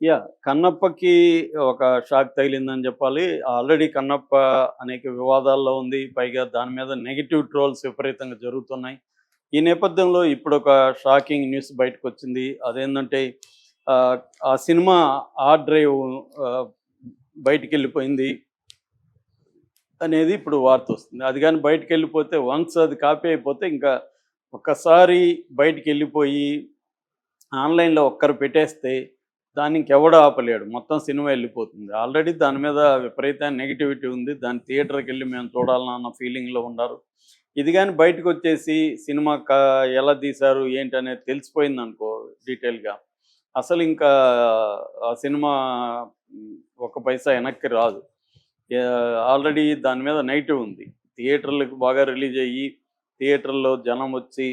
Yeah కన్నప్పకి ఒక shock తగిలిందని చెప్పాలి. Already Kannappa అనేక వివాదాల్లో ఉంది. పైగా దాని మీద నెగిటివ్ ట్రోల్స్ విపరీతంగా జరుగుతున్నాయి. ఈ నేపథ్యంలో ఇప్పుడు ఒక షాకింగ్ న్యూస్ బయటకు వచ్చింది అదేంటంటే ఆ, సినిమా ఆ డ్రైవ్ బయటికి వెళ్ళిపోయింది అనేది ఇప్పుడు వార్త వస్తుంది. అది కానీ బయటకు వెళ్ళిపోతే వన్స్ అది కాపీ అయిపోతే ఇంకా ఒక్కసారి బయటికి వెళ్ళిపోయి ఆన్లైన్లో ఒక్కరు పెట్టేస్తే దాన్ని ఇంకెవడో ఆపలేడు. మొత్తం సినిమా వెళ్ళిపోతుంది. ఆల్రెడీ దాని మీద విపరీతమైన నెగిటివిటీ ఉంది. దాని థియేటర్కి వెళ్ళి మేము చూడాలన్న ఫీలింగ్లో ఉన్నారు. ఇది కానీ బయటకు వచ్చేసి సినిమా క ఎలా తీశారు ఏంటి అనేది తెలిసిపోయింది అనుకో డీటెయిల్గా అసలు ఇంకా ఆ సినిమా ఒక పైసా వెనక్కి రాదు. ఆల్రెడీ దాని మీద నెగిటివ్ ఉంది. థియేటర్లకు బాగా రిలీజ్ అయ్యి థియేటర్లో జనం వచ్చి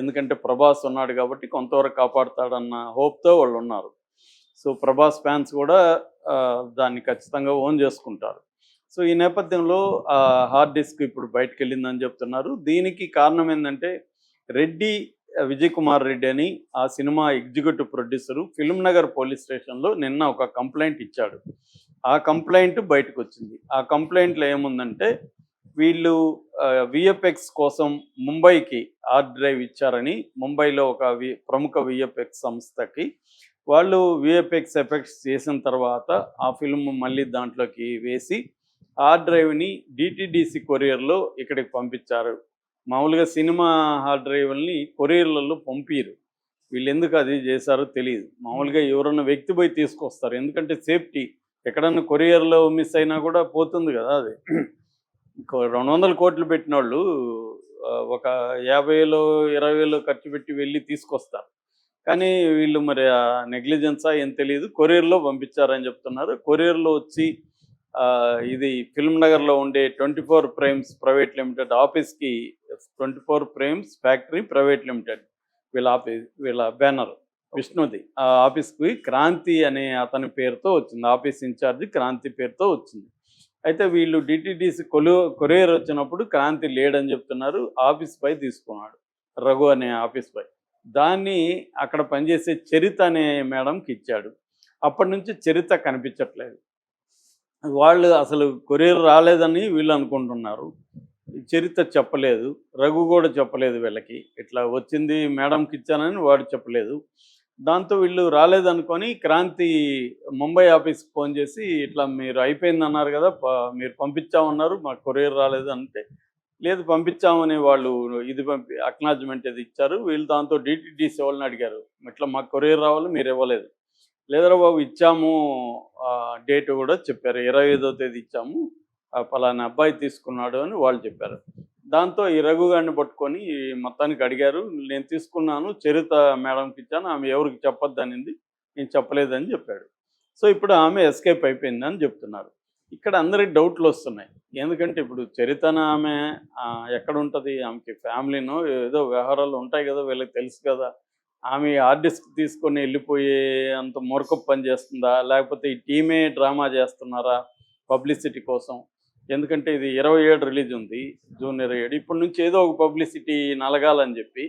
ఎందుకంటే ప్రభాస్ ఉన్నాడు కాబట్టి కొంతవరకు కాపాడుతాడన్న హోప్తో వాళ్ళు ఉన్నారు. సో ప్రభాస్ ఫ్యాన్స్ కూడా దాన్ని ఖచ్చితంగా ఓన్ చేసుకుంటారు. సో ఈ నేపథ్యంలో హార్డ్ డిస్క్ ఇప్పుడు బయటకు వెళ్ళిందని చెప్తున్నారు. దీనికి కారణం ఏంటంటే రెడ్డి విజయ్ కుమార్ రెడ్డి అని ఆ cinema executive producer film Nagar police స్టేషన్లో నిన్న ఒక కంప్లైంట్ ఇచ్చాడు. ఆ కంప్లైంట్ బయటకు వచ్చింది ఆ కంప్లైంట్లో ఏముందంటే వీళ్ళు విఎఫ్ఎక్స్ కోసం ముంబైకి హార్డ్ డ్రైవ్ ఇచ్చారని ముంబైలో ఒక వి ప్రముఖ విఎఫ్ఎక్స్ సంస్థకి వాళ్ళు విఎఫ్ఎక్స్ ఎఫెక్ట్స్ చేసిన తర్వాత ఆ ఫిల్మ్ మళ్ళీ దాంట్లోకి వేసి హార్డ్ డ్రైవ్ని డిటిడిసి కొరియర్లో ఇక్కడికి పంపించారు. మామూలుగా సినిమా హార్డ్ డ్రైవ్ని కొరియర్లలో పంపిరు. వీళ్ళు ఎందుకు అది చేశారో తెలియదు మామూలుగా ఎవరన్నా వ్యక్తి పోయి తీసుకొస్తారు. ఎందుకంటే సేఫ్టీ ఎక్కడన్నా కొరియర్లో మిస్ అయినా కూడా పోతుంది కదా అది. రెండు వందల కోట్లు పెట్టిన వాళ్ళు ఒక యాభై వేలు ఇరవై వేలు ఖర్చు పెట్టి వెళ్ళి తీసుకొస్తారు. కానీ వీళ్ళు మరి ఆ నెగ్లిజెన్సా ఏం తెలియదు కొరియర్లో పంపించారని చెప్తున్నారు. కొరియర్లో వచ్చి ఇది ఫిల్మ్ నగర్లో ఉండే twenty four primes private limited ఆఫీస్కి twenty four primes factory private limited వీళ్ళ ఆఫీస్ వీళ్ళ బ్యానర్. విష్ణుది. ఆ ఆఫీస్కి క్రాంతి అనే అతని పేరుతో వచ్చింది. ఆఫీస్ ఇన్ఛార్జ్ క్రాంతి పేరుతో వచ్చింది. అయితే వీళ్ళు డిటిడిసి కొలు కొరియర్ వచ్చినప్పుడు క్రాంతి లేడని చెప్తున్నారు. ఆఫీస్ పై తీసుకున్నాడు. రఘు అనే ఆఫీస్ పై. దాన్ని అక్కడ పనిచేసే చరిత అనే మేడంకి ఇచ్చాడు. అప్పటి నుంచి చరిత కనిపించట్లేదు. వాళ్ళు అసలు కొరియర్ రాలేదని వీళ్ళు అనుకుంటున్నారు. చరిత్ర చెప్పలేదు. రఘు కూడా చెప్పలేదు వీళ్ళకి. ఇట్లా వచ్చింది మేడంకి ఇచ్చానని వాడు చెప్పలేదు. దాంతో వీళ్ళు రాలేదనుకొని క్రాంతి ముంబై ఆఫీస్కి ఫోన్ చేసి ఇట్లా మీరు అయిపోయింది అన్నారు కదా మీరు పంపించామన్నారు మాకు కొరియర్ రాలేదు అంటే లేదు పంపించామని వాళ్ళు ఇది పంపి అక్నాలజ్మెంట్ ఇది ఇచ్చారు. వీళ్ళు దాంతో డిటిడిసి వాళ్ళని అడిగారు. ఇట్లా మాకు కొరియర్ రావాలి మీరు ఇవ్వలేదు. లేదరా బాబు ఇచ్చాము. డేట్ కూడా చెప్పారు. ఇరవై ఐదో తేదీ ఇచ్చాము. ఆ పలానా అబ్బాయి తీసుకున్నాడు అని వాళ్ళు చెప్పారు. దాంతో ఈ రఘు గారిని పట్టుకొని మొత్తానికి అడిగారు. నేను తీసుకున్నాను చరిత మేడంకి ఇచ్చాను ఆమె ఎవరికి చెప్పొద్దు అనింది. నేను చెప్పలేదని చెప్పాడు. సో ఇప్పుడు ఆమె ఎస్కేప్ అయిపోయింది అని చెప్తున్నారు. ఇక్కడ అందరికి డౌట్లు వస్తున్నాయి. ఎందుకంటే ఇప్పుడు చరితన ఆమె ఎక్కడ ఉంటుంది ఆమెకి ఫ్యామిలీనో ఏదో వ్యవహారాలు ఉంటాయి కదా వీళ్ళకి తెలుసు కదా. ఆమె ఆర్టిస్ట్ తీసుకొని వెళ్ళిపోయే అంత మూర్ఖపు పని చేస్తుందా? లేకపోతే ఈ టీమే డ్రామా చేస్తున్నారా పబ్లిసిటీ కోసం? ఎందుకంటే ఇది ఇరవై ఏడు రిలీజ్ ఉంది జూన్ ఇరవై ఏడు. ఇప్పటి నుంచి ఏదో ఒక పబ్లిసిటీ నలగాలని చెప్పి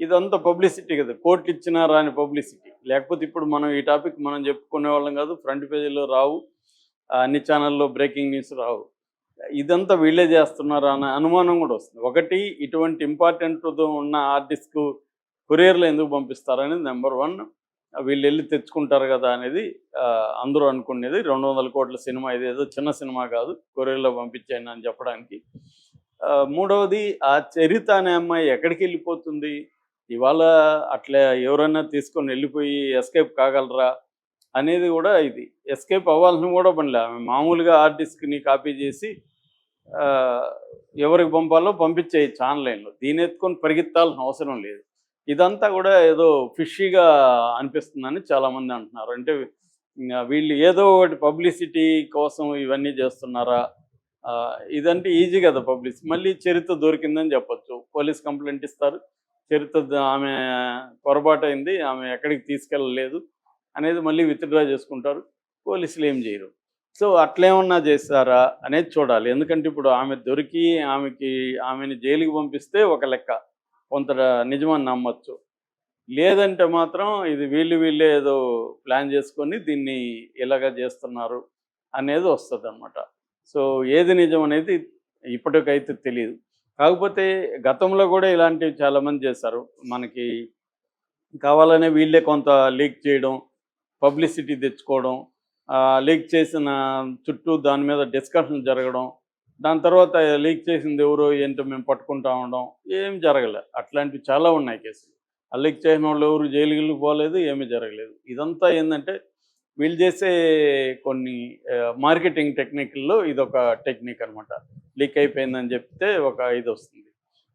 ఇదంతా పబ్లిసిటీ కదా. కోర్టు ఇచ్చినా రాని పబ్లిసిటీ. లేకపోతే ఇప్పుడు మనం ఈ టాపిక్ మనం చెప్పుకునే వాళ్ళం కాదు ఫ్రంట్ పేజీలో రావు. అన్ని ఛానల్లో బ్రేకింగ్ న్యూస్ రావు. ఇదంతా వీళ్ళే చేస్తున్నారా అనే అనుమానం కూడా వస్తుంది. ఒకటి ఇటువంటి ఇంపార్టెంట్ ఉన్న ఆర్టిస్ట్కు కొరియర్లు ఎందుకు పంపిస్తారనేది నెంబర్ వన్. వీళ్ళు వెళ్ళి తెచ్చుకుంటారు కదా అనేది ఆ, అందరూ అనుకునేది. రెండు వందల కోట్ల సినిమా ఇదేదో చిన్న సినిమా కాదు కొరియర్లో పంపించాను అని చెప్పడానికి. ఆ, మూడవది ఆ చరిత అనే అమ్మాయి ఎక్కడికి వెళ్ళిపోతుంది? ఇవాళ అట్లా ఎవరైనా తీసుకొని వెళ్ళిపోయి ఎస్కేప్ కాగలరా? అనేది కూడా ఇది. ఎస్కేప్ అవ్వాల్సిన కూడా పనిలే ఆమె మామూలుగా ఆర్టిస్ట్ని కాపీ చేసి ఎవరికి పంపాలో పంపించేయచ్చు ఆన్లైన్లో దీని ఎత్తుకొని పరిగెత్తాల్సిన అవసరం లేదు. ఇదంతా కూడా ఏదో ఫిషీగా అనిపిస్తుందని చాలామంది అంటున్నారు. అంటే వీళ్ళు ఏదో ఒకటి పబ్లిసిటీ కోసం ఇవన్నీ చేస్తున్నారా? ఇదంటే ఈజీ కదా పబ్లిసిటీ మళ్ళీ చరిత్ర దొరికిందని చెప్పొచ్చు. పోలీస్ కంప్లైంట్ ఇస్తారు. చరిత్ర ఆమె పొరపాటు అయింది ఆమె ఎక్కడికి తీసుకెళ్ళలేదు. అనేది మళ్ళీ విత్డ్రా చేసుకుంటారు. పోలీసులు ఏం చేయరు. సో అట్లేమన్నా చేస్తారా అనేది చూడాలి. ఎందుకంటే ఇప్పుడు ఆమె దొరికి ఆమెకి ఆమెని జైలుకి పంపిస్తే ఒక లెక్క. కొంత నిజమని నమ్మచ్చు. లేదంటే మాత్రం ఇది వీళ్ళు వీళ్ళే ఏదో ప్లాన్ చేసుకొని దీన్ని ఇలాగ చేస్తున్నారు అనేది వస్తుంది అనమాట సో ఏది నిజం అనేది ఇప్పటికైతే తెలియదు కాకపోతే గతంలో కూడా ఇలాంటివి చాలామంది చేశారు. మనకి కావాలనే వీళ్ళే కొంత లీక్ చేయడం పబ్లిసిటీ తెచ్చుకోవడం లీక్ చేసిన చుట్టూ దాని మీద డిస్కషన్ జరగడం దాని తర్వాత లీక్ చేసింది ఎవరో ఏంటో మేము పట్టుకుంటా ఉండడం ఏం జరగలే. అట్లాంటివి చాలా ఉన్నాయి కేసులు. ఆ లీక్ చేసిన వాళ్ళు ఎవరు జైలుకి పోలేదు ఏమీ జరగలేదు. ఇదంతా ఏంటంటే వీళ్ళు చేసే కొన్ని మార్కెటింగ్ టెక్నిక్ల్లో ఇదొక టెక్నిక్ అనమాట లీక్ అయిపోయిందని చెప్తే ఒక ఇది వస్తుంది.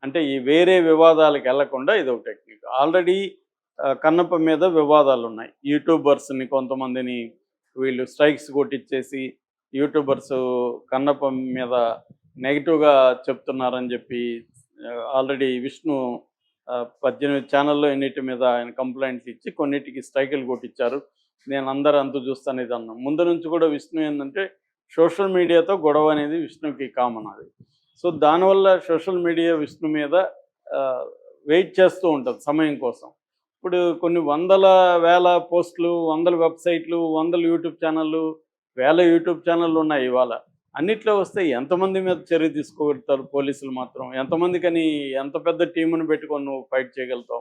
అంటే ఈ వేరే వివాదాలకు వెళ్ళకుండా ఇది ఒక టెక్నిక్. ఆల్రెడీ కన్నప్ప మీద వివాదాలు ఉన్నాయి యూట్యూబర్స్ని కొంతమందిని వీళ్ళు స్ట్రైక్స్ కొట్టించేసి యూట్యూబర్స్ కన్నప్ప మీద నెగిటివ్గా చెప్తున్నారని చెప్పి ఆల్రెడీ విష్ణు పద్దెనిమిది ఛానల్లో ఎన్నిటి మీద ఆయన కంప్లైంట్స్ ఇచ్చి కొన్నిటికి స్ట్రైకులు కొట్టించారు నేను అందరూ అంతా చూస్తాను ఇది అన్నాను ముందు నుంచి కూడా విష్ణు ఏంటంటే సోషల్ మీడియాతో గొడవ అనేది విష్ణుకి కామన్ అది. సో దానివల్ల సోషల్ మీడియా విష్ణు మీద వెయిట్ చేస్తూ ఉంటుంది సమయం కోసం. ఇప్పుడు కొన్ని వందల వేల పోస్టులు వందల వెబ్సైట్లు వందల యూట్యూబ్ ఛానళ్ళు వేల యూట్యూబ్ ఛానళ్ళు ఉన్నాయి ఇవాళ. అన్నిట్లో వస్తే ఎంతమంది మీద చర్య తీసుకోగలుగుతారు పోలీసులు మాత్రం? ఎంతమందికని ఎంత పెద్ద టీమును పెట్టుకొని నువ్వు ఫైట్ చేయగలుగుతావు?